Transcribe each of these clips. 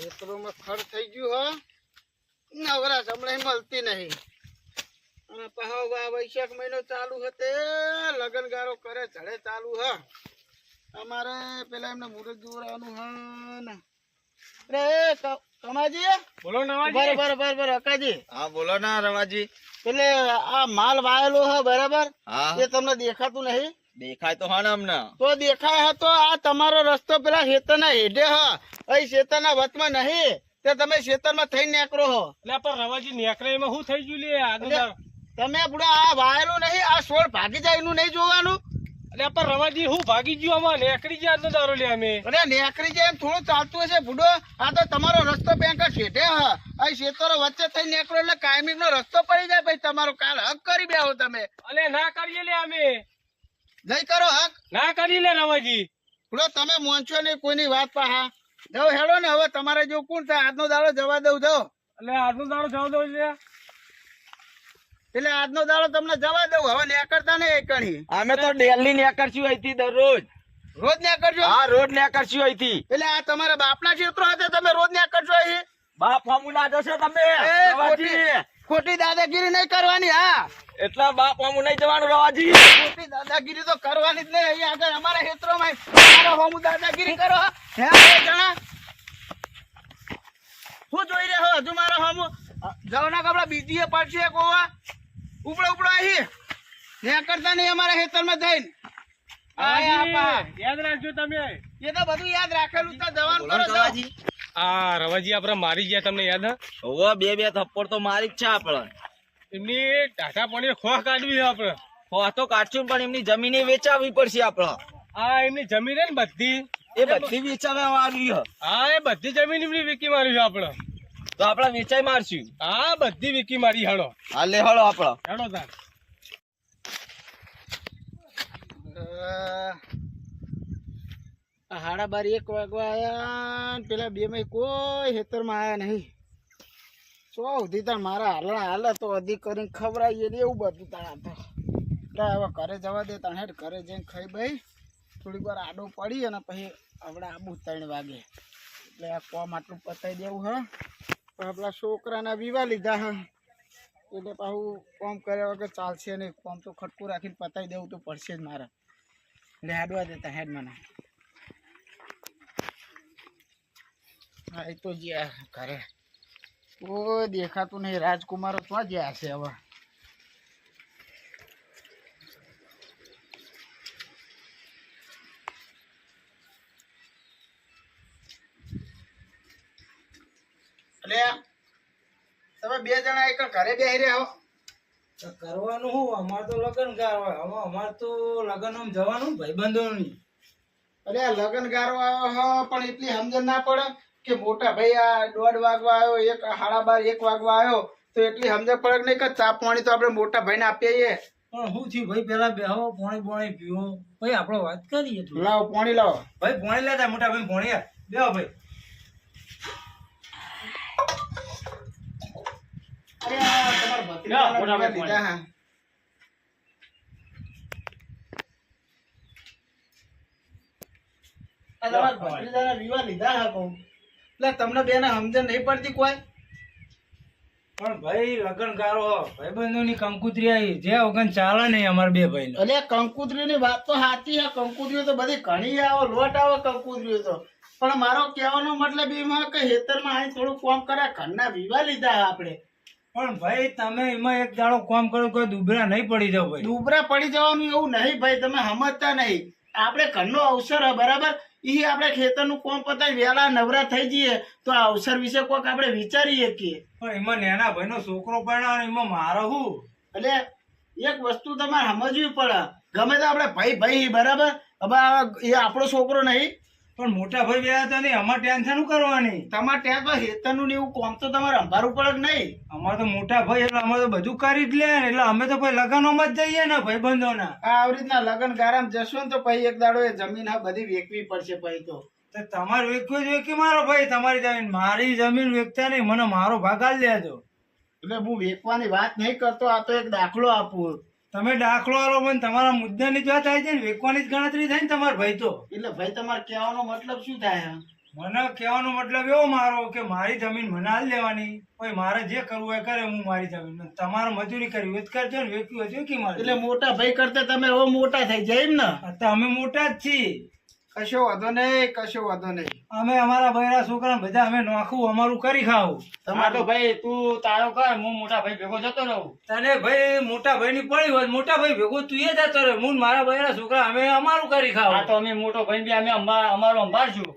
ખેતરોમાં ખડ થઈ ગયું હો? નવરા હમણાં મળતી નહીં. અને પાહો વૈશાખ મહિનો ચાલુ હતે લગનગારો કરે ચડે ચાલુ હ? અમારે પેલા એમને મુરત જોવાનું હ ને. રે કમાજી બોલો બરાબર બરાબર બરાબર અકાજી. હા બોલો ના રવાજી એટલે આ માલ વાયેલો હ બરાબર? હા. એ તમને દેખાતું નહીં? દેખાય તો હા ને તો દેખાય હતો આ તમારો રસ્તો પેલા ખેતરના હેઠે હ. અહીં ખેતરના વચમાં નહીં. તે તમે ખેતરમાં થઈ નેકરો હો. એટલે પણ રવાજી નેકરે એમાં શું થઈ ગયું લે? આગળ તમે બુડા આ વાયેલું નહીં આ સોળ ભાગી જાય એનું નહીં જોવાનું. એટલે પણ રવાજી હું ભાગી ગયો આમાં? નેકરી ગયા દારો લે અમે. અરે નેકરી જાય એમ થોડું ચાલતું હશે બુડો. આ તો તમારો રસ્તો બેંક શેઠે હ. અહીં ખેતરો વચ્ચે થઈ નેકરો એટલે કાયમી નો રસ્તો પડી જાય. પછી તમારો કાલ હક કરી બેહો તમે. અલે ના કરીએ લે અમે. નહીં કરો હક. ના કરી લે રવાજી. બોલો તમે મોંચો નહીં કોઈની વાત પાહા. જો હેડો ને હવે તમારે જો કોણ થાય આજનો દાડો જવા દઉં જાઓ. એટલે આજનો દાડો જવા દઉં છે. એટલે આજનો દાડો તમને જવા દઉં હવે નેકરતા ને એકણી અમે તો ડેલી નેકરશું અહીંથી દરરોજ. રોજ નેકરજો હા રોજ નેકરશું અહીંથી. એટલે આ તમારા બાપના ક્ષેત્રો હતા તમે રોજ નેકરજો અહીં? બાપ ના જશો તમે ખોટી- દાદાગીરી નહીં કરવાની હા. એટલા બાપ હમુ નહીં જવાનું રવાજી ખોટી દાદાગીરી તો કરવાની જ નહીં. અહીંયા આગળ અમારા ક્ષેત્રોમાં મારા હોમું દાદાગીરી કરો હે. જણા. હું જોઈ રહ્યો હજુ મારો હોમું. જવાના કપડા બીજી પડશે કોવા ઉપડો ઉપડો અહીં. ને કરતા નહીં અમારા ખેતરમાં જઈને. યાદ રાખજો તમે. એ તો બધું યાદ રાખેલું તો જવાનું કરો. રવાજી આ રવાજી આપણે મારી ગયા તમને યાદ હે? હવે બે બે થપ્પડ તો મારી જ છે આપણે. એમની ટાટા પાણી ખોખ કાઢવી છે આપડે હો તો કાઢશું પણ એમની જમીન વેચાવવી પડશે આપણે. આ એમની જમીન હે ને બધી. એ બધી વેચાવા આવી છે હા એ બધી જમીન એમની વીકી મારી છે આપડે તો આપણે વેચાઈ મારશું. હા બધી વીકી મારી હળો. હા લે હળો આપણે. હળો તાર. હાડા બાર એક વાગવા આવ્યા પેલા બે માં કોઈ ખેતરમાં આવ્યા નહીં. સો સુધી તાર મારા હાલણા હાલે તો અધી કરીને ખવડાવીએ ને એવું બધું તાણ તો હવે ઘરે જવા દે તાણ ઘરે જઈને ખાઈ ભાઈ થોડીક વાર આડો પડી અને પછી આપણે આબુ ત્રણ વાગે. એટલે આ કોમ આટલું પતાવી દેવું હા. પણ આપણા છોકરાના વિવાહ લીધા હા. એટલે પાછું કોમ કર્યા વગર ચાલશે નહીં. કોમ તો ખટકું રાખીને પતાવી દેવું તો પડશે જ મારે. એટલે આડવા દેતા હેડ મને. હા એ તો ગયા ઘરે. કોઈ દેખાતું નહીં રાજકુમારો ક્યાં ગયા છે હવે. એટલે તમે બે જણા એક ઘરે બેહી રહ્યા હો. કરવાનું હું અમાર તો લગ્ન કરવા હવે અમાર તો લગ્ન આમ જવાનું ભાઈબંધો નહીં અરે લગન હો પણ એટલી સમજણ ના પડે. કે મોટા ભાઈ આ દોઢ વાગવા આવ્યો એક સાડા બાર એક વાગવા આવ્યો તો એટલી સમજ પડે નહીં કે ચા પાણી તો આપણે મોટા ભાઈને આપીએ પણ શું થયું ભાઈ પેલા બેહો પોણી પોણી પીવો. ભાઈ આપણે વાત કરીએ લાવો પાણી લાવો. ભાઈ પોણી લેતા મોટા ભાઈ પોણી બેહો ભાઈ. તમારા ભત્રીજાના મોટા ભાઈ લીધા હા. આ તમારા ભત્રીજાના વિવાહ લીધા હા કહું. એટલે તમને બેને સમજણ નહીં પડતી કોઈ? પણ ભાઈ લગન ગારો ભાઈબંધો ની કંકુતરી આવી. જે વગન ચાલે નહીં અમાર બે ભાઈ અરે કંકુતરી ની વાત તો સાચી છે. કંકુતરીઓ તો બધી ઘણી આવે લોટ આવે કંકુતરીઓ તો. પણ મારો કહેવાનો મતલબ એમાં કે હેતરમાં અહીં થોડું કોમ કર્યા ઘરના વિવાહ લીધા આપણે. પણ ભાઈ તમે એમાં એક દાડો કામ કરો કોઈ દુબરા નહીં પડી જાવ ભાઈ. દુબરા પડી જવાનું એવું નહીં ભાઈ તમે સમજતા નહીં. આપણે ઘરનો અવસર હે બરાબર? ઈ આપણે ખેતરનું કોમ પતાવી વેલા નવરા થઈ જઈએ તો આ અવસર વિશે કોઈક આપણે વિચારીએ કે. પણ એમાં નેના ભાઈનો છોકરો પડ્યો એમાં મારો હું? એટલે એક વસ્તુ તમારે સમજવી પડે. ગમે તો આપણે ભાઈ ભાઈ બરાબર? હવે એ આપણો છોકરો નહીં. પણ મોટા ભાઈ બે હતા નહીં અમારે ટેન્શન કરવાની? તમારે ત્યાં તો હેતરનું ને એવું કોમ તો તમારે અંભારું પડે જ નહીં? અમારે તો મોટા ભાઈ એટલે અમે તો બધું કરી જ લે ને એટલે અમે તો ભાઈ લગ્નોમાં જ જઈએ ને ભાઈ બંધોના આ આવી રીતના લગન ગારામ જશો ને તો પછી એક દાડો એ જમીન આ બધી વેચવી પડશે પછી તો. તમારે વેચવું જ વેચી મારો ભાઈ તમારી જમીન. મારી જમીન વેચતા નહીં મને મારો ભાગ આલ દેજો. એટલે હું વેચવાની વાત નહીં કરતો આ તો એક દાખલો આપું. તમે દાખલો આલો પણ તમારા મુદ્દાની જ વાત થાય છે ને વેકવાની જ ગણતરી થાય ને તમારે ભાઈ તો. એટલે ભાઈ તમારે કહેવાનો મતલબ શું થાય મને કહેવાનો મતલબ એવો મારો કે મારી જમીન મને હાલ લેવાની પછી મારે જે કરવું હોય એ કરે હું મારી જમીન. તમારે મજૂરી કરવી હોય કરજો ને વેચવું હોય કે મારે એટલે મોટા ભાઈ કરતા તમે હવે મોટા થઈ જાય એમ ને? અત્યારે અમે મોટા જ છીએ. કશો વાંધો નહીં કશો વાંધો નહીં. અમે અમારા બૈરા છોકરા બધા અમે નોખું અમારું કરી ખાવું. હા તો ભાઈ તું તારો કર હું મોટા ભાઈ ભેગો જતો રહું. તને ભાઈ મોટા ભાઈ ની પડી હોય મોટા ભાઈ ભેગો તું એ જતો રહે હું ને મારા બૈરા છોકરા અમે અમારું કરી હા ખાવું તો અમે મોટો ભાઈ બી અમે અમારો અંબારશું.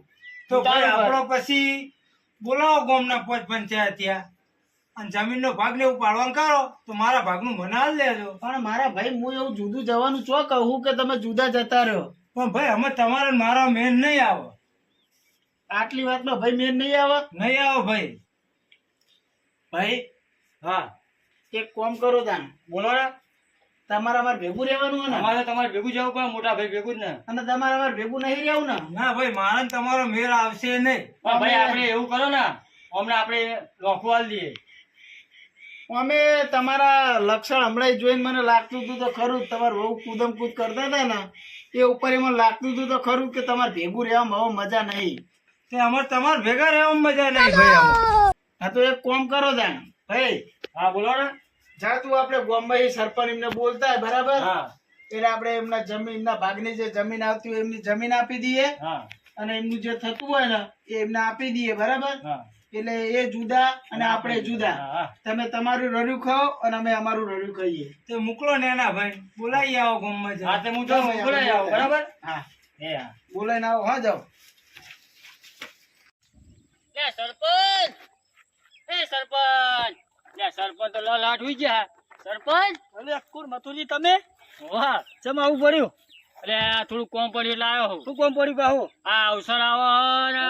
તો ભાઈ આપણો પછી બોલાવો ગામના પંચ પંચાયત ત્યાં. અને જમીનનો ભાગ ને પાડવાનું કરો તો મારા ભાગનું મને હાલ લેજો. પણ મારા ભાઈ હું એવું જુદું જવાનું ચો કહું કે તમે જુદા જતા રહ્યો પણ ભાઈ અમે તમારે મારા મેન નહીં આવો. આટલી વાતમાં ભાઈ મેન નહીં આવે? નહીં આવો ભાઈ. ભાઈ? હા. એક કોમ કરો તાન બોલો ને. તમારે અમારે ભેગું રહેવાનું ને? અમારે તમારે ભેગું જવું પડે મોટા ભાઈ ભેગું ને. અને તમારે અમારે ભેગું નહીં રહેવું ને? ના ભાઈ મારા તમારો મેળ આવશે નહીં. ભાઈ આપણે એવું કરો ને હમણાં આપણે નોખું દઈએ. અમે તમારા લક્ષણ હમણાં જોઈને મને લાગતું હતું તો ખરું તમારે બહુ કૂદમ કૂદ કરતા હતા ને એ ઉપર એમાં લાગતું હતું તો ખરું કે તમારે ભેગું રહેવામાં હવે મજા નહીં. તે અમાર તમારે ભેગા રહેવામાં મજા નહીં ભાઈ આ તો એક કોમ કરો તાન ભાઈ હા બોલો ને. જા તું આપણે બોમ્બે સરપંચ એમને બોલતા હોય બરાબર? હા. એટલે આપણે એમના જમીન એમના ભાગની જે જમીન આવતી હોય એમની જમીન આપી દઈએ. હા. અને એમનું જે થતું હોય ને એ એમને આપી દઈએ બરાબર? એટલે એ જુદા અને આપણે જુદા. તમે તમારું રડ્યું ખાઓ અને અમે અમારું રડ્યું ખાઈએ. તે મોકલો ને એના ભાઈ. બોલાવી આવો ગામમાં હા તે હું તો બોલાઈ આવો બરાબર? હા. એ હા. બોલાઈને આવો હા જાઓ. લે સરપંચ. એ સરપંચ. લે સરપંચ તો હાથ હોઈ ગયા. સરપંચ? અલે અક્કુર મથુજી તમે? વાહ. ચમ આવું પડ્યું. અરે થોડું કોમ પડ્યું એટલે આવ્યો હું. શું કોમ પડ્યું બાહુ આ અવસર આવો ને.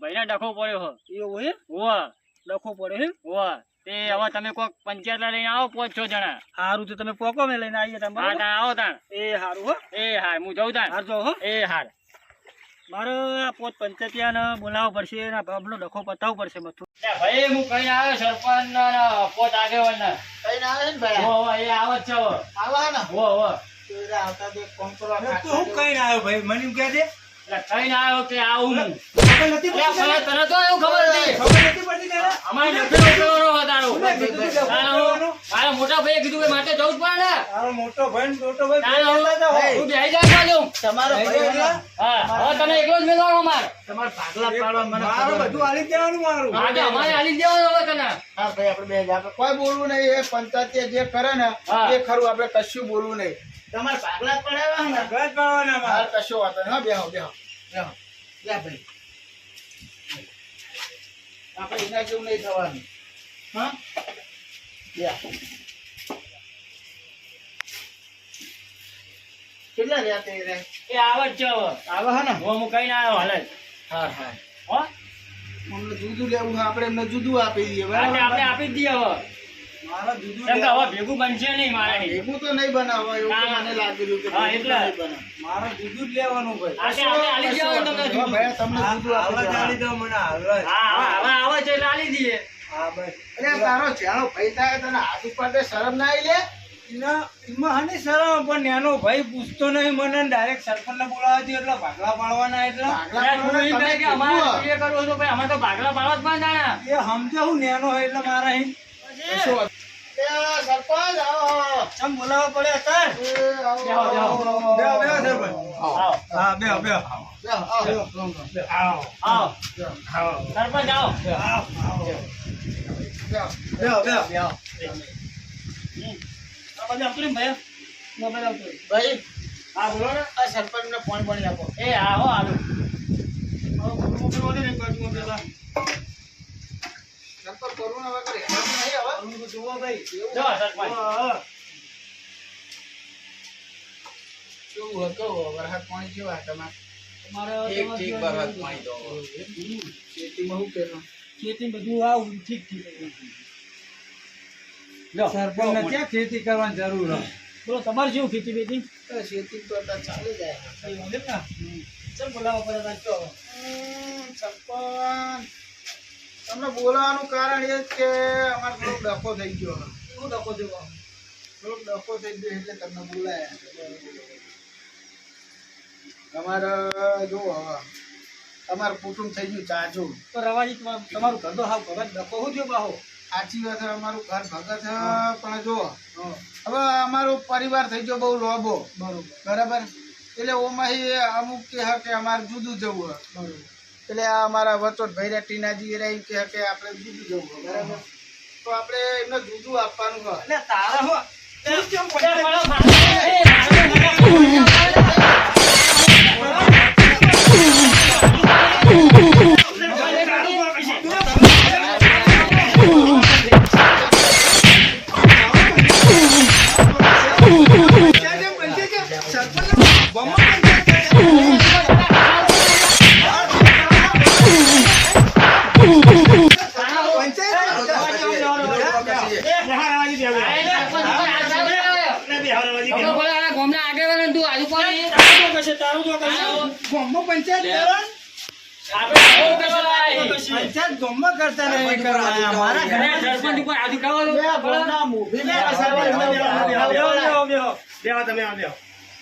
ભાઈને ડખો પડ્યો હો. એવું હે? વાહ. ડખો પડ્યો હે? વાહ. તે હવે તમે કોક પંચાયત લઈને આવો પાંચ છ જણા. સારું તો તમે પોકો મેં લઈને આવીએ તમે હા આવો તાણ. એ સારું હો. એ હાર હું જઉં તાણ. હાર હો. એ હાર. મારે આ પોત પંચાયતિયા બોલાવવો પડશે એના બાબનો ડખો પતાવવો પડશે મથું ભાઈ હું કઈ આવ્યો સરપંચ ના પોત આગેવાન ના કઈ ના આવે ને હો હો, એ આવત છે આવા ને? હો હો. આવતા કોમ કરવા હું કઈ આવ્યો ભાઈ? મને એમ કહે દે એટલે આવ્યો કે આવું? હું ખબર નથી પડતી તને? તને તો એવું ખબર હતી. ખબર નથી પડતી અમારે નથી ઉકેલવાનો હતો તારો. કોને કીધું તું કે તારો ઉકેલવાનો? મારા મોટા ભાઈએ કીધું કે મારે જવું પડે. ને તારો મોટો ભાઈ મોટો ભાઈ તારો બે જતા જાઓ. તું બેહી જા બાજુ. તમારો ભાઈ ભાઈ હા હવે તને એકલો જ મેળવાનો માર. તમારે ભાગલા પાડવા મને મારું બધું હાલી દેવાનું મારું. હા તો અમારે હાલી જ હવે તને. હા ભાઈ આપણે બે કોઈ બોલવું નહીં એ પંચાયત જે કરે ને એ ખરું આપણે કશું બોલવું નહીં. તમારે ભાગલા જ ને ગજ પાડવાના હા કશો વાતો નહીં. બેહો બેહો બેહો. લે ભાઈ. આપણે એના જેવું નહીં થવાનું. હા? બે કેટલા રહ્યા તે રે એ આવત છે હવે આવે હા ને. હું હું કઈ ના આવ્યો હાલ જ. હા હા. હો? અમને જુદું લેવું આપણે એમને જુદું આપી દઈએ. આપણે આપી દઈએ હવે. કેમ કે હવે ભેગું બનશે નહીં મારે. ભેગું તો નહીં બનાવવા એવું ના. મને લાગી રહ્યું કે હા, એટલે. મારે જુદું જ લેવાનું ભાઈ. આપણે હાલી જ તમને ભાઈ, તમને હા, જુદું આપી હાલ જ દેવા. હાલી દો મને હાલ. હા હા આવે છે એટલે હાલી દઈએ. હા ભાઈ. અરે તારો જાણો ભાઈ થાય તને હાથ ઉપાડે શરમ ના આવી લે? એના- એમાં હાની શરમ પણ નાનો ભાઈ પૂછતો નહીં મને ડાયરેક્ટ સરપંચને બોલાવવાથી એટલે ભાગલા પાડવાના એટલે. ભાગલા ભાઈ અમે તો ભાગલા પાડવા જ પણ જાણે. એ સમજે હું નાનો હોય એટલે મારા અહીં. એ સરપંચ આવો ચમ બોલાવવા પડે આવો, બેહો, બેહો. આવો, બેહો, બેહો, આવો. સરપંચ. આવો, આવો. હા બેહો બેહો. આવો, આવો, આવો. આવો, સરપંચ આવો. બેહો. બેહો. બેહો ભાઈ? હા બોલો ને આ સરપંચને પાણી પાણી આપો. એ હા હો હાલો કરવાની જરૂર વગર હેરાન નહીં હવે. જુઓ ભાઈ. જો સરપંચ કેવું હતું? વરસાદ પાણી કેવા તમારે? ખેતીમાં શું ક્યાં ખેતી કરવાની જરૂર હોય? તો ખેતી તો ચાલી જાય. હમ, સરપંચ તમને બોલાવાનું કારણ એ જ કે અમારે થોડોક ડખો થઈ ગયો હવે. થોડોક ડખો થઈ ગયો એટલે તમને બોલાયા. અમારે જો હવે તમારું કુટુંબ થઈ ગયું ચાચું. તો રવાજી તમારું ઘર તો હાવ ભગત ડખો હું થયો બાહો સાચી વાત અમારું ઘર ભગત પણ જો હવે અમારો પરિવાર થઈ ગયો બહુ લોબો. બરોબર. બરાબર? એટલે ઓમાં અમુક કે હા કે અમારે જુદું જવું બરોબર. એટલે આ અમારા વચોટ ભાઈ ટીનાજી એરા એમ કે કે આપણે જુદું જવું બરાબર? તો આપણે એમને જુદું આપવાનું હોય. એટલે તારા હો કેમ પડ્યા? પંચાયત કરતા નહીં કરવાના. મારા ઘરે બે ભોળના મોભી ને અસાવા એમને બેહો, બેહો, બેહો. બેહો તમે આવ્યો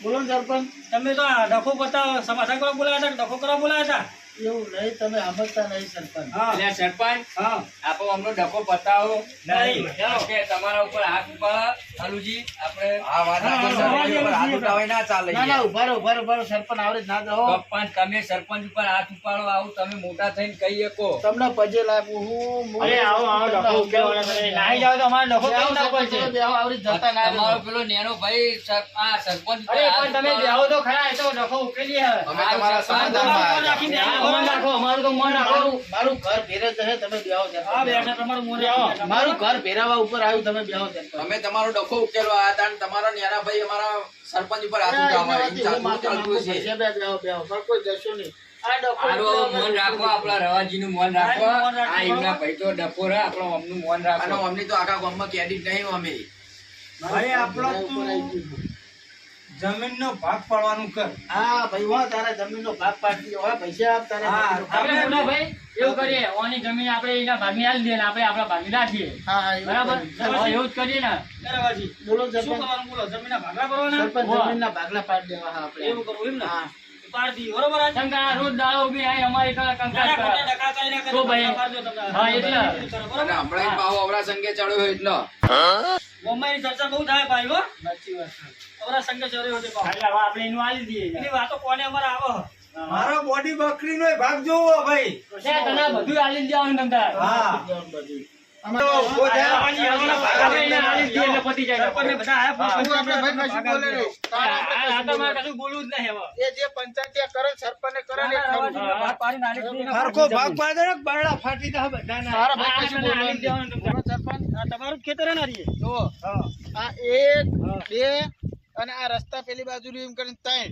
બોલો સરપંચ તમે તો આ ડખો બતાવો સમાધાન કરવા બોલાયા હતા ડખો કરવા બોલાયા હતા એવું નહીં તમે સમજતા નહીં સરપંચ. એટલે સરપંચ આપો અમનો ડખો પતાવો. નહીં. કે તમારા ઉપર હાથ ઉપાડે હાલુજી આપણે આ વાત હા, આગળ હા, સરપંચ ઉપર હાથ ઉઠાવાય ના ચાલે ના ના ઊભા રહો ઊભા રહો ઊભા સરપંચ આવડે ના દો પણ તમે સરપંચ ઉપર હાથ ઉપાડો આવું તમે મોટા થઈને કહી શકો. તમને પજે લાગુ હું અરે આવો આવો ડખો ઉકેલવાના કરે. નાહી જાઓ તો અમારે ડખો કેવું ના પડશે બેહો આવડી જતા ના તમારો પેલો નેનો ભાઈ આ સરપંચ અરે પણ તમે. બેહો તો ખરા એ તો ડખો ઉકેલીએ. હવે. અમે તમારા સમાધાનમાં આવ્યા. મન રાખો અમારું તો મન રાખો. મારું ઘર ભેરે છે તમે બેહો હા બેઠા તમારું મોઢે બેહો. મારું ઘર ભેરાવા ઉપર આવ્યું તમે બેહો સરપંચ. અમે તમારો ડખો ઉકેલવા આવ્યા હતા અને તમારા ન્યારા ભાઈ અમારા સરપંચ ઉપર હાથ ઉઠાવવા ચાલતું છે. બે કોઈ જશો નહીં. આ ડખો મન રાખો આપણા રવાજી નું મન રાખો. આ એમના ભાઈ તો ડફો રહે આપણો અમનું મન રાખો. અમને તો આખા ગામમાં કેડિટ નહીં અમે. ભાઈ આપણો. જમીનનો ભાગ પાડવાનું કર. હા ભાઈ હો તારા જમીનનો ભાગ પાડી હોય પૈસા આપ તારે હા, આપણે મોટા ભાઈ એવું કરીએ ઓની જમીન આપણે એના ભાગની આલી દઈએ ને આપણે આપણા ભાગની રાખીએ. હા બરાબર? હા, એવું જ કરીએ ને. રવાજી બોલો શું કરવાનું બોલો? જમીનના ભાગલા કરવાના સરપંચ જમીનના ભાગલા પાડી દેવા હા આપણે. એવું કરવું એમ ને? હા. પાડી બરોબર આ? રોજ ઊભી અમારી તો ભાઈ. હા, એટલે. હમણાં જ ભાવ અવરા સંગે ચડ્યો હોય એટલે. બોમ્બેની ચર્ચા બહુ થાય ભાઈ હો. સાચી વાત છે. અવરા સંગે હતો એટલે હવે આપણે એનું આલી દઈએ. એની વાતો કોને અમારે આવો? મારો બોડી બકરીનો ભાગ જોવો ભાઈ. તને બધું આલી દેવાનું તમ. તાર. હા ને ને તમારું ખેતર હે. ને. આ એક બે અને આ રસ્તા પેલી બાજુ એમ કરીને ત્રણ.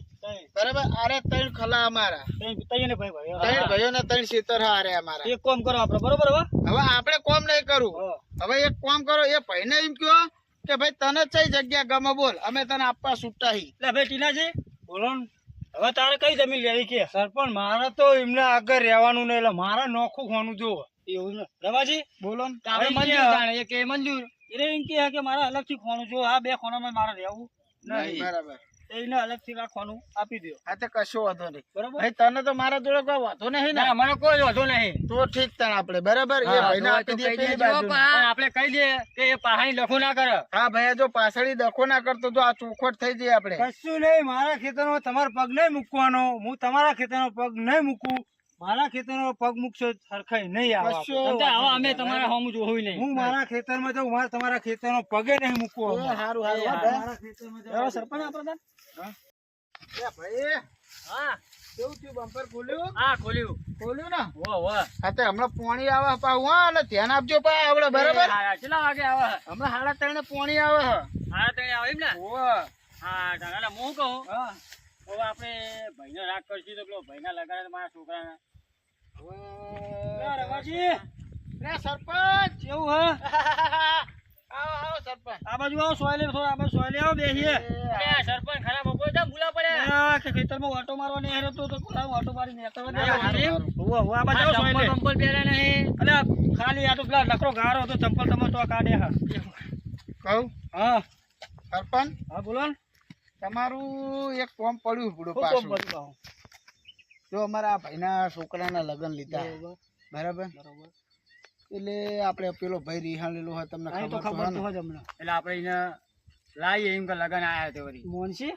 બરાબર? આરે ત્રણ ખલા અમારા. ભાઈ ભાઈ. ત્રણ ભાઈઓ ને ત્રણ અમારા. એક કોમ કરો આપણે બરોબર હવે હવે આપણે કોમ નહીં કરવું. હવે એક કોમ કરો. એ ભાઈને એમ કહો કે ભાઈ તને કઈ જગ્યા ગમે બોલ. અમે તને આપવા છૂટા હી. એટલે ભાઈ ટીનાજી બોલો. હવે તારે કઈ જમીન લેવી કે? સરપંચ મારે તો એમને આગળ રહેવાનું નહીં. એટલે મારે નોખું ખોનું જોવો. એવું રવાજી બોલો તારે મંજૂર કે- એ કે મંજૂર એટલે એમ કે મારે અલગથી ખોનું જો આ બે ખોનામાં મારે રહેવું. નહીં. બરાબર. એને અલગથી રાખવાનું આપી દો હા તો કશો વાંધો નહીં. બરોબર? ભાઈ તને તો મારા જોડે કોઈ વાંધો નહીં ને? કોઈ વાંધો નહીં. તો ઠીક તણ આપણે બરાબર? એ ભાઈને આપી દઈએ આપણે કહી દઈએ કે એ પહાડી લખો ના કરે. હા ભાઈ જો પાછળી દખો ના કરતો તો આ ચોખવટ થઈ જાય આપણે. કશું નહીં મારા ખેતરમાં તમારો પગ નહીં મૂકવાનો. હું તમારા ખેતરનો પગ નહીં મૂકું. મારા ખેતર પગ મૂકશો સરખાઈ નહીં આવે અમે તમારા હોમ જોવું નહીં. હું મારા ખેતરમાં જાઉં મારે તમારા ખેતરનો પગે નહીં મૂકવો સરપંચ આપણે? ભાઈ હા. કેવું થયું બમ્પર ખોલ્યું? હા ખોલ્યું. ખોલ્યું ને? વાહ વાહ હા તો હમણાં પોણી આવે પાછું હા અને ધ્યાન આપજો પા આવડે બરાબર? કેટલા વાગે આવે હમણાં સાડા ત્રણ પોણી આવે સાડા ત્રણ આવે એમ ને. હા હું કહું હવે આપણે ભાઈનો રાગ કરશું તો પેલો ભાઈના લગાડે મારા છોકરાના. રવાજી, સરપંચ. એવું હે? આવો આવો સરપંચ. આ બાજુ આવો સોયલે થોડા આ બાજુ સોયલે આવો બેસીએ સરપંચ ખરાબ બપોરે તો ભૂલા પડે ખેતરમાં ઓટો મારવા નહીં હેરતો તો કોલાવ ઓટો મારી નીકળવા દે. આ બાજુ આવો ચંપલ સોયલે. પહેર્યા નહીં. અલ્યા, ખાલી આ તો પેલા નકરો ગારો હતો ચંપલ તમે તો કાઢે હા. કહું? હા. સરપંચ? હા બોલો ને. તમારું એક કોમ પડ્યું પૂરું પાછું. જો અમારા ભાઈના છોકરાના લગ્ન લીધા. બરાબર. એટલે આપણે પેલો ભાઈ રિહાણ લેલો હોય તમને ખબર તો હોય? એટલે આપણે એને લાવીએ એમ કે લગન આવ્યા તે વળી મોનસી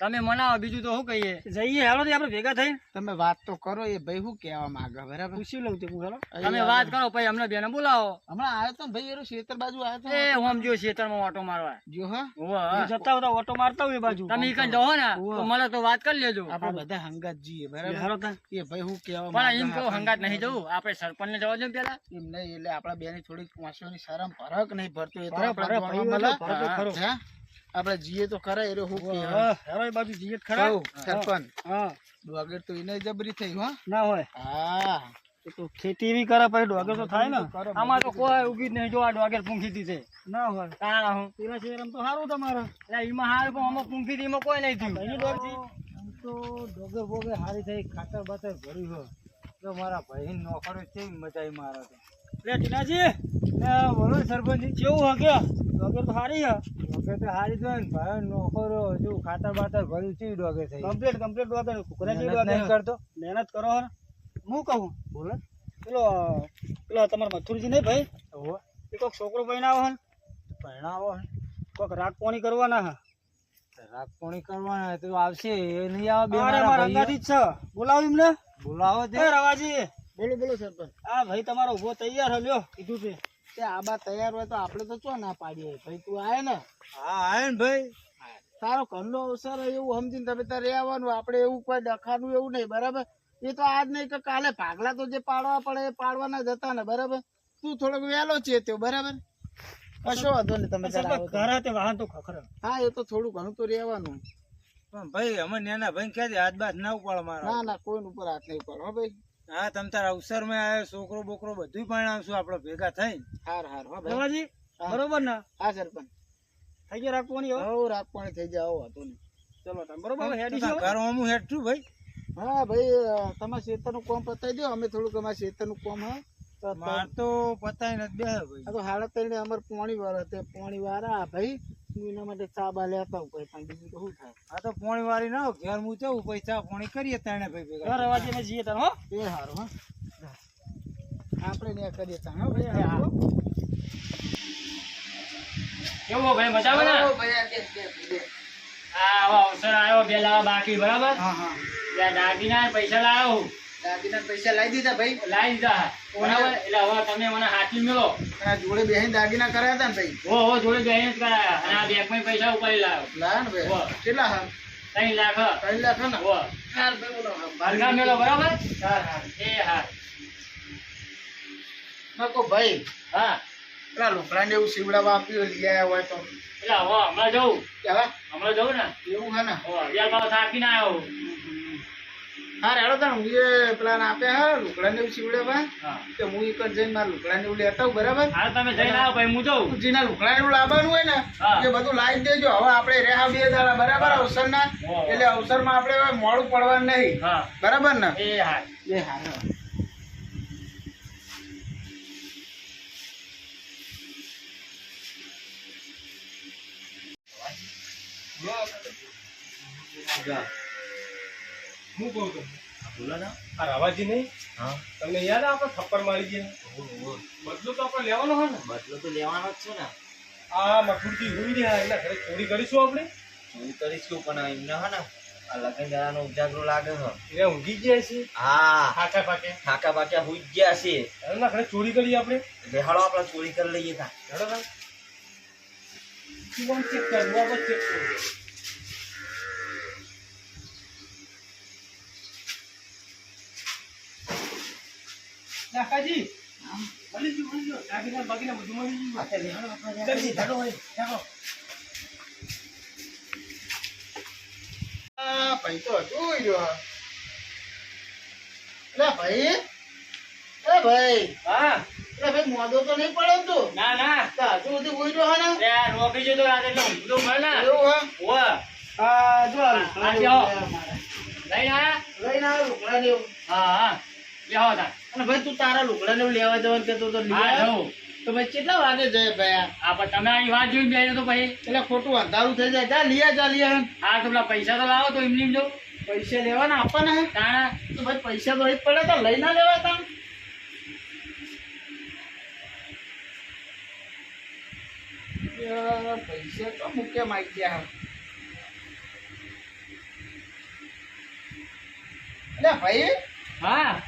તમે મનાવો બીજું તો શું કહીએ? જઈએ હેલો આપણે ભેગા થઈ તમે વાત તો કરો એ ભાઈ શું કહેવા માંગે બરાબર? પૂછી લઉં હું હેલો. તમે વાત કરો પછી અમને બેને બોલાવો. હમણાં આવ્યો તો ભાઈ એરો શેતર બાજુ આવ્યો એ તો હું જો ખેતરમાં ઓટો મારવા. જો હા? જતા હતા ઓટો મારતા હોય બાજુ. તમે ઈ કઈ જવો ને તો મને તો વાત કરી લેજો. આપણે બધા હંગાત જઈએ બરાબર? એ ભાઈ હું કહેવા પણ એમ કહું હંગાત નહીં જવું. આપણે સરપંચ ને જવા દો પેલા. એમ નહીં એટલે આપણા બેની થોડીક વાંસોની શરમ ફરક નહીં ભરતો એ તો ફરક, આપણે ખરો. હે? આપણે જીએ તો ખરા એ હું કે બાજુ જઈએ કહું, સરપંચ. ડોગર તો એને જબરી થઈ હો. ના હોય. હા. તો ખેતી બી કરે પછી ડોગર તો થાય ને. આમાં તો કોઈ ઉગી જ નહીં જો આ ડોગર પૂંખી દીધે ના હોય. તારા હું. પેલા શેરમ તો સારું તમારે. એટલે એમાં હાર પણ આમાં પૂંખી એમાં કોઈ નહીં થયું. આમ તો ડોગર બોગર હારી થઈ ખાતર બાતર ભર્યું હોય. તો મારા ભાઈ નોકરો કેવી મજા મારા તો. લે ટીનાજી લે બોલો સરપંચ કેવું હકે ડોગર તો હારી હે. ડોગર તો હારી જ હોય ને ભાઈ નોકરો હજુ ખાતર બાતર ભર્યું છે ડોગે થઈ કમ્પ્લીટ કમ્પ્લીટ ડોગે કુકરા ચી ડોગે નહીં કરતો. મહેનત કરો હે હું કહું? બોલે. પેલો પેલો તમારો મથુરજી નહીં ભાઈ? એ કોઈક છોકરો આવો હે પરણાવો કોઈક રાગ પોણી કરવાના હે. રાખપણી કરવાના તો આવશે એ નહીં આવે બે મારા. અંગાથી જ છે. બોલાવો એમને. બોલાવો દે રવાજી. બોલો બોલો સરપંચ. આ ભાઈ તમારો ઊભો તૈયાર હલ્યો કીધું છે. તે આ બા તૈયાર હોય તો આપણે તો ચો ના પાડીએ? ભાઈ તું આય ને. હા આય ને ભાઈ. તારો ઘરનો અવસર એવું સમજીને તમે ત્યાં આવવાનું. આપણે એવું કોઈ ડખાનું એવું નહીં બરાબર? એ તો આજ નહીં કે કાલે ભાગલા તો જે પાડવા પડે એ પાડવાના જ હતા ને બરાબર? તું થોડોક વહેલો છે તે બરાબર? કશો વાંધો નહીં તમે. ઘર હાથે વાહન તો ખખર. હા એ તો થોડું ઘણું તો રહેવાનું. પણ ભાઈ અમે નાના ભાઈ ક્યાંથી હાથ બાથ ના ઉપાડ મારો? ના ના કોઈ ઉપર હાથ નહીં પડો હો ભાઈ. હા તમ તાર અવસરમાં આવ્યો છોકરો બોકરો બધું પરણાવશું આપડે ભેગા થઈ હાર હાર હો ભાઈ. બરોબર ને? હા સરપંચ. થઈ ગયો રાખવાની હવે? રાખવાની થઈ જાય આવો હતો નહીં. ચલો તમે બરોબર હેડી છો ઘર હું હેઠું ભાઈ. હા ભાઈ તમારા શેતરનું કામ પતાવી દો અમે થોડુંક શેતરનું કામ હા. તો માર તો પતાય નથી બે ભાઈ. આ તો હાલત અમારે પોણી વાર તે પોણી વાળા ભાઈ હું એના માટે ચા બા લેતા હું પણ બીજું તો શું થાય? આ તો પોણી વાળી ના. ઘેર હું જવું પૈસા પોણી કરીએ તાણે ભાઈ ભેગા. રવાજી ને જઈએ તાર હો? એ સારું હા. આપણે ને કરીએ તાણ હા ભાઈ હા કેવો ભાઈ મજામાં ને? ભાઈ. હા અવસર આવ્યો બે લાવા બાકી બરાબર? હા હા. બે દાગીના પૈસા લાવો દાગીના પૈસા લાવી દીધા ભાઈ. લાવી દીધા. બરાબર એટલે હવે તમે મને હાથી મેળો. આ જોડે બેહીને દાગીના કરાયા હતા ને ભાઈ? હો હો જોડે જઈને કરાયા. અને આ બેંકમાં પૈસા ઉપાડી લાવ્યો લાયા ને ભાઈ. કેટલા હા? ત્રણ લાખ ત્રણ લાખ ને? હો. હાર ભાઈ બોલો હા, મેળો બરાબર? એ હા નાખો ભાઈ હા. પેલા લોકડાને એવું સીવડાવવા આપ્યું લઈ આવ્યા હોય તો. એટલે હો હમણાં જવું હમણાં જવું ને? એવું હે ને? હો યાર ભાવ થાકીને આવ્યો હા રેડો તાણ હું એ પેલા આપ્યા હા લુકડા ને એવું સીવડાવવા હા. હું એક જઈને મારા લુકડા એવું લેતા આવું બરાબર? તમે જઈને આવો ભાઈ હું જઉં. જેના લુકડા એવું લાવવાનું હોય ને એ બધું લાવી દેજો. હવે આપણે રેહા બે દાડા બરાબર અવસર એટલે અવસરમાં આપણે મોડું પડવાનું નહીં. બરાબર ને? એ હા. એ હા. હું કહું છું આ રાવાજી નહીં? તમને યાદ આપણે થપ્પડ મારી ગયા? બદલો તો આપણે લેવાનો હોય ને. બદલો તો લેવાનો જ છે ને. આ મથુરજી હુઈ રહ્યા એના ઘરે ચોરી કરીશું આપણે? ચોરી કરીશું પણ એમને હે ને આ લગન જવાનો ઉજાગરો લાગે છે. એ ઊંઘી ગયા છે? હા. થાકા પાકે. થાકા બાકા હુઈ ગયા છે. એના ઘરે ચોરી કરી આપણે? બેહાડો આપણે ચોરી કરી લઈએ તા હેડો તાણ. ચેક કર ચેક કરું. કાકાજી મળી ગયું મળી ગયું. દાગીના બાગીના બધું મળી ગયું. જલ્દી હેડો ભાઈ તો રહ્યો? લે ભાઈ. એ ભાઈ. હા. એ ભાઈ મોદો તો નહીં પડે ને તું? ના ના. તો હજુ સુધી ઊઈ રહ્યો હે ને? એ જતો રાતે એટલે તો મળે ને. એવું હે? હો આ જો. આ આ. લઈને આ લુગડા ને હા હા. બેહો તાર અને ભાઈ તું તારા લુગડા ને લેવા જવાનું કેતો તો લઈ આવ્યો? તો ભાઈ કેટલા વાગે જાય ભાઈ આ? આ પણ તમે અહીં વાત જોઈને બેહી તો ભાઈ. એટલે ખોટું અંધારું થઈ જાય. જા લીયા જા લીયા હા તો પેલા પૈસા તો લાવો તો એમની જો. પૈસા લેવાના આપવાના તાણા. તો ભાઈ પૈસા તો પડે તો લઈ ના લેવા તા. પૈસા તો મૂક્યા માગી ગયા એટલે ભાઈ. હા.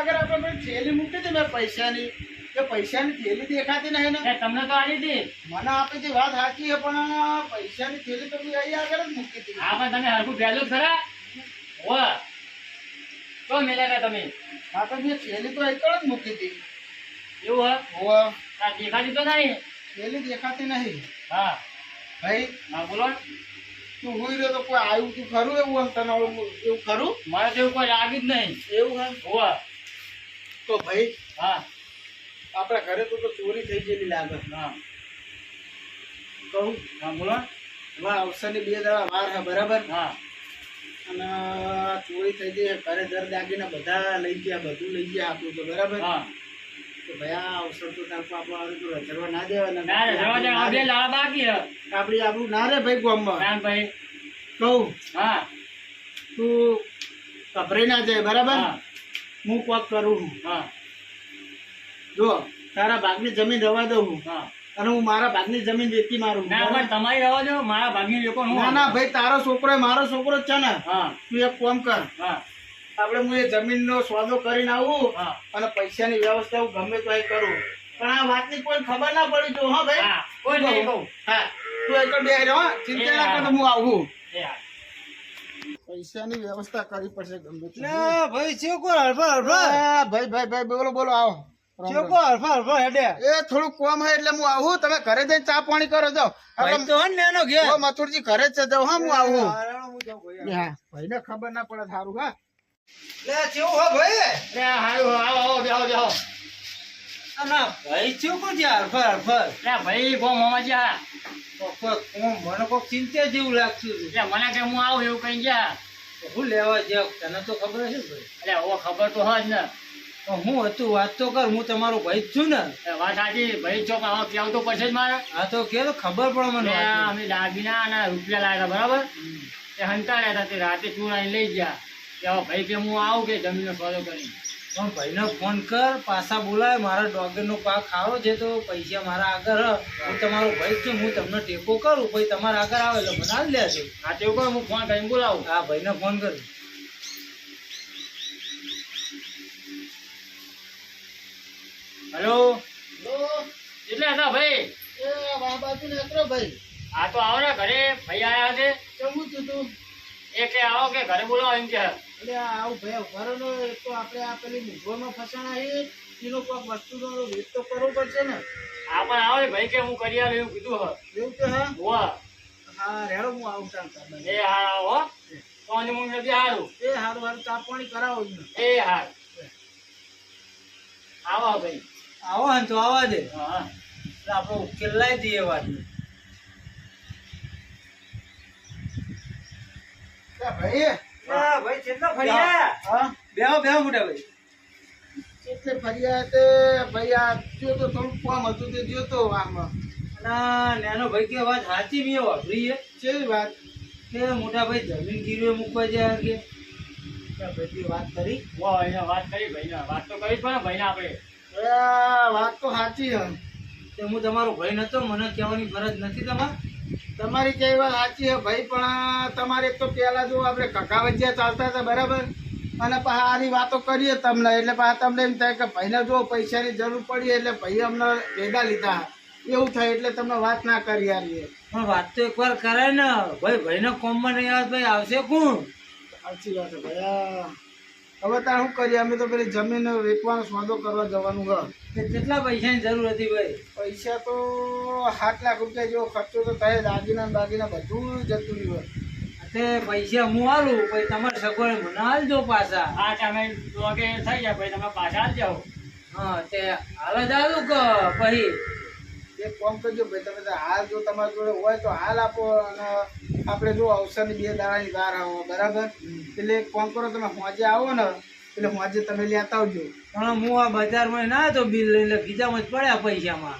આગળ આપણે થેલી મૂકી હતી મેં પૈસાની. કે પૈસાની થેલી દેખાતી નહીં ને તમને તો આવી હતી મને આપી હતી વાત સાચી છે પણ પૈસાની થેલી તો મેં અહીં આગળ જ મૂકી હતી હા પણ તમે હરખું પહેલું ખરા? હો તો મેલ્યા તમે? હા તો મેં થેલી તો એકળ જ મૂકી હતી એવું હા દેખાતી તો નહીં? થેલી દેખાતી નહીં. હા. ભાઈ હા બોલો તું હોઈ રહ્યો તો કોઈ આવ્યું તું ખરું એવું તને એવું ખરું? મારે તો એવું કોઈ લાગ્યું જ નહીં. એવું હા? હોવા. તો ભાઈ હા. આપણા ઘરે તો ચોરી થઈ ગયેલી લાગે હા. કહું? હા બોલો. ને. અવસરની બે દાડા વાર હા બરાબર? હા. અને ચોરી થઈ ગઈ ઘરે દર દાગીને બધા લઈ ગયા બધું લઈ ગયા આપણું તો બરાબર? હા. તો ભાઈ આ અવસર તો તારું આપણું આવે તો રજરવા ના દેવાના. ના રે જવા દે આ બે લાવા બાકી આપડી આપણું ના રે ભાઈ ગોમ રામ ભાઈ. કહું? હા. તું કપરે ના જાય બરાબર? હા. હું કોક કરું છું. હા. જો તારા ભાગની જમીન રવા દઉં હું. હા. અને હું મારા ભાગની જમીન વેચી મારું ના પણ તમારી રવા દો મારા ભાગની ના ના ભાઈ તારો છોકરો મારો છોકરો જ છે ને. હા. તું એક કોમ કર. હા. આપણે હું એ જમીનનો સોદો કરીને આવું અને પૈસાની વ્યવસ્થા હું ગમે તો કરું. પણ આ વાતની કોઈ ખબર ના પડી જો હા ભાઈ. કોઈ નહીં કહું. હા. તું એક બે રહ્યો ચિંતા ના કર હું આવું. એ હા. પૈસાની વ્યવસ્થા કરવી પડશે ગમે તે. ભાઈ ચેકો હરફા હરફા. ભાઈ ભાઈ ભાઈ બોલો બોલો આવો. ચેકો હરફા હરફા હેડે. એ થોડું કોમ હે એટલે હું આવું. તમે ઘરે જઈને ચા પાણી કરો જાવ ભાઈ તો હે ને એનો ઘેર. ઓ મથુરજી ઘરે જ છે જાઓ હા હું આવું. હું જાઉં ભાઈ. હા ભાઈને ખબર ના પડે સારું હા. લે ચેવું હો ભાઈ? લે હારું આવો આવો જાઓ આ ના ભાઈ ચેકો છે? હરફા હરફા લે ભાઈ બહુ મોમાજી આ કોમ મને કોક ચિંતા જેવું લાગતું હતું. મને કે હું આવું એવું કઈ તો હું લેવા જાવ તને તો ખબર છે ભાઈ? એટલે ઓ ખબર તો હોય ને. હું હતું વાત તો કર હું તમારો ભાઈ જ છું ને. વાત સાચી ભાઈ ચોક આવો કેવું તો પડશે જ મારે. હા તો કે તો ખબર પડે મને અમે દાગીના અને રૂપિયા લાવ્યા બરાબર? તે હંતાડ્યા હતા તે રાતે ચૂડાઈને લઈ ગયા. કે ભાઈ કે હું આવું કે જમીનનો સોદો કરી પણ ભાઈને ફોન કર પાછા બોલાય મારા ડોગરનો પાક ખાવો છે તો પૈસા મારા આગળ હું. તમારો ભાઈ છું હું તમને ટેકો કરું ભાઈ તમારા આગળ આવે એટલે મને આલી લેશે હા ટેકો હું ફોન કરીને બોલાવું. હા ભાઈને ફોન કર. હેલો? એટલે હતા ભાઈ? એ આ બાજુ નીકળો ભાઈ. આ તો આવો ને ઘરે. ભાઈ આવ્યા છે? કેવું થયું તું? એ કે આવો કે ઘરે બોલાવો એમ કે. એટલે આવું ભાઈ ઉભારો એક તો આપણે આ પેલી મૂંઝવણમાં ફસાણા છે એનો કોઈક વસ્તુનો વેચ તો કરવો પડશે ને. હા પણ આવે ભાઈ કે હું કરી આવે એવું કીધું હા એવું કે હા? હોવા હા રેડો હું આવું ચાલ ચાલ એ હા. આવો પાણી હું નથી હારું. એ હારું હારું ચા પાણી કરાવો એ હાર. આવો ભાઈ. આવો ને તો આવા દે. હા એટલે આપણે ઉકેલ લાવી દઈએ વાતને. એ ભાઈ હા ભાઈ કેટલા ફર્યા હા? બેહો બેહો મોટા ભાઈ. એટલે ફર્યા તે ભાઈ આ જો તો થોડું કોમ હતું તે જો તો આમાં. ના નાનો ભાઈ કે વાત સાચી મેં વાપરી છે વાત? કે મોટા ભાઈ જમીન ગીરવે મૂકવા જાય કે. ત્યાં વાત કરી? વાહ વાત કરી ભાઈને. વાત તો કરી પણ ભાઈને આપણે. વાત તો સાચી છે. હું તમારો ભાઈ નતો મને કહેવાની ફરજ નથી તમારે. તમારી કઈ વાત સાચી છે ભાઈ પણ તમારે એક તો પહેલા જો આપણે કકાવજિયા ચાલતા હતા બરાબર? અને પાછા આની વાતો કરીએ તમને એટલે પાછા તમને એમ થાય કે ભાઈને જો પૈસાની જરૂર પડી એટલે ભાઈ અમને ભેગા લીધા. એવું થાય એટલે તમને વાત ના કરી આવીએ. પણ વાત તો એકવાર કરાય ને. ભાઈ ભાઈને કોમમાં નહીં આવે ભાઈ આવશે કોણ? સાચી વાત ભાઈ આ હવે તાર શું કરીએ? અમે તો પેલી જમીન વેચવાનો સોદો કરવા જવાનું હોય કે કેટલા પૈસાની જરૂર હતી ભાઈ? પૈસા તો સાત લાખ રૂપિયા જેવો ખર્ચો તો થાય દાગીના દાગીના બાગીના બધું જતું રહ્યું તે પૈસા હું આલું? પછી તમારે સગવડ મને આલજો પાછા. હા તમે વાગે થઈ જાય પછી તમે પાછા આવી જાઓ હા તે હાલ જ આલું કે પછી. એક કામ કરજો ભાઈ તમે હાલ જો તમારી જોડે હોય તો હાલ આપો અને આપણે જો અવસરની બે દાડાની વાર આવો બરાબર? એટલે એક કામ કરો તમે હોજે આવો ને એટલે હોજે તમે લેતા આવજો. પણ હું આ બજારમાં ના તો બિલ લઈને ખીજામાં જ પડ્યા પૈસામાં.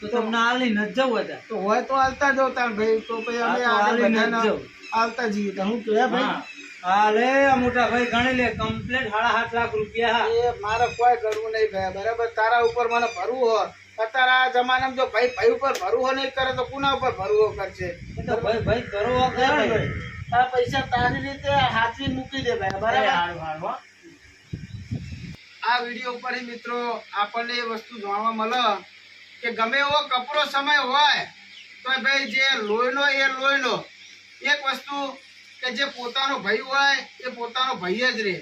તો તમને આલી ન જવું હતા તો હોય તો હાલતા જાવ તાર ભાઈ તો પછી અમે હા, તો આગળ હાલીને જ બધાને જાઉં. આવતા જઈએ. તો હું કહે ભાઈ? હા. હા લે આ મોટા ભાઈ ગણી લે કમ્પ્લેટ સાડા સાત લાખ રૂપિયા એ મારે કોઈ કરવું નહીં ભાઈ બરાબર? તારા ઉપર મને ભરવું હોય અત્યારે આ જમાનામાં જો ભાઈ ભાઈ ઉપર ભરવો નહીં કરે તો કોના ઉપર ભરવો કરશે? તો ભાઈ ભાઈ કરો આ પૈસા તારી રીતે હાથવી મૂકી દે ભાઈ બરાબર? હારું હારું હો. આ વીડિયો ઉપર મિત્રો આપણને એ વસ્તુ જાણવા મળે કે ગમે એવો કપરો સમય હોય તો ભાઈ જે લોહીનો એ લોહીનો એક વસ્તુ કે જે પોતાનો ભાઈ હોય એ પોતાનો ભાઈ જ રહે.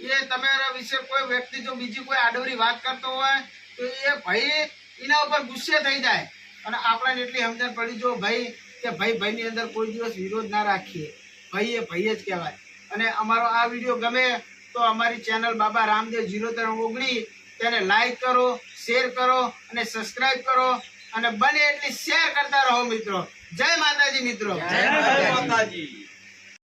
એ તમારા વિશે કોઈ વ્યક્તિ જો બીજી કોઈ આડવરી વાત કરતો હોય તો એ ભાઈ એના ઉપર ગુસ્સે થઈ જાય. અને આપણને એટલી સમજણ પડી, જો ભાઈ, કે ભાઈ, ભાઈની અંદર કોઈ દિવસ વિરોધ ના રાખીએ. ભાઈ એ ભાઈ જ કહેવાય. અને અમારો આ વીડિયો ગમે તો અમારી ચેનલ બાબા રામદેવ જીરો ત્રણ ઓગણી, તેને લાઈક કરો શેર કરો, અને સબસ્ક્રાઇબ કરો. અને બને એટલી શેર કરતા રહો મિત્રો. જય માતાજી મિત્રો. જય માતાજી.